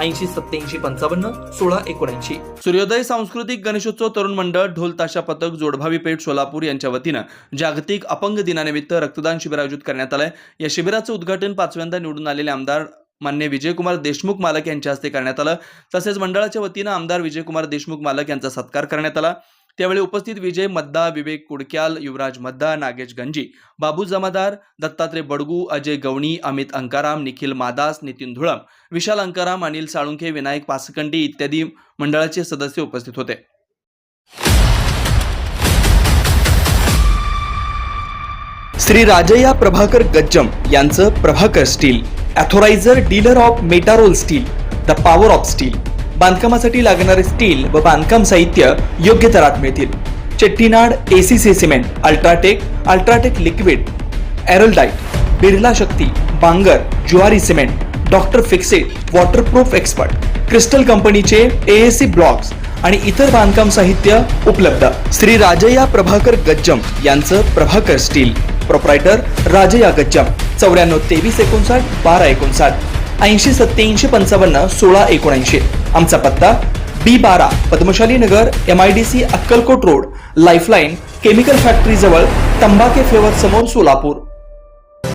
ऐंशी सत्याऐंशी पंचावन्न सोळा एकोणऐंशी. सूर्योदय सांस्कृतिक गणेशोत्सव तरुण मंडळ ढोल ताशा पथक जोडभावी पेठ सोलापूर यांच्या वतीनं जागतिक अपंग दिनानिमित्त रक्तदान शिबिर आयोजित करण्यात आलंय. या शिबिराचं उद्घाटन पाचव्यांदा निवडून आलेले आमदार मान्य विजयकुमार देशमुख मालक यांच्या हस्ते करण्यात आलं. तसेच मंडळाच्या वतीनं आमदार विजयकुमार देशमुख मालक यांचा सत्कार करण्यात आला. त्यावेळी उपस्थित विजय मद्दा विवेक कुडक्याल युवराज मद्दा नागेश गंजी बाबू जमादार दत्तात्रय बडगू अजय गवणी अमित अंकाराम निखिल मादास नितीन धुळम विशाल अंकाराम अनिल साळुंखे विनायक पासकंडी इत्यादी मंडळाचे सदस्य उपस्थित होते. श्री राजया प्रभाकर गज्जम यांचं Prabhakar steel authorised dealer of Metarol steel the power of steel. बांधकामासाठी लागणारे स्टील व बांधकाम साहित्य योग्य दरात मिळतील. Chettinad ACC cement UltraTech UltraTech liquid Araldite Birla Shakti Bangur Zuari cement doctor fixit waterproof expert crystal कंपनीचे एएससी ब्लॉक्स आणि इतर बांधकाम साहित्य उपलब्ध. श्री राजया प्रभाकर गज्जम यांचं प्रभाकर स्टील. प्रोप्रायटर राजया गज्जम. चौऱ्याण्णव तेवीस एकोणसाठ बारा एकोणसाठ. ऐंशी सत्याऐंशी पंचावन्न सोळा एकोणऐंशी. आमचा पत्ता बी बारा Padmashali Nagar M I D C Akkalkot road Lifeline chemical फॅक्टरीजवळ तंबाखे तंबाके फ्लेवर समोर सोलापूर.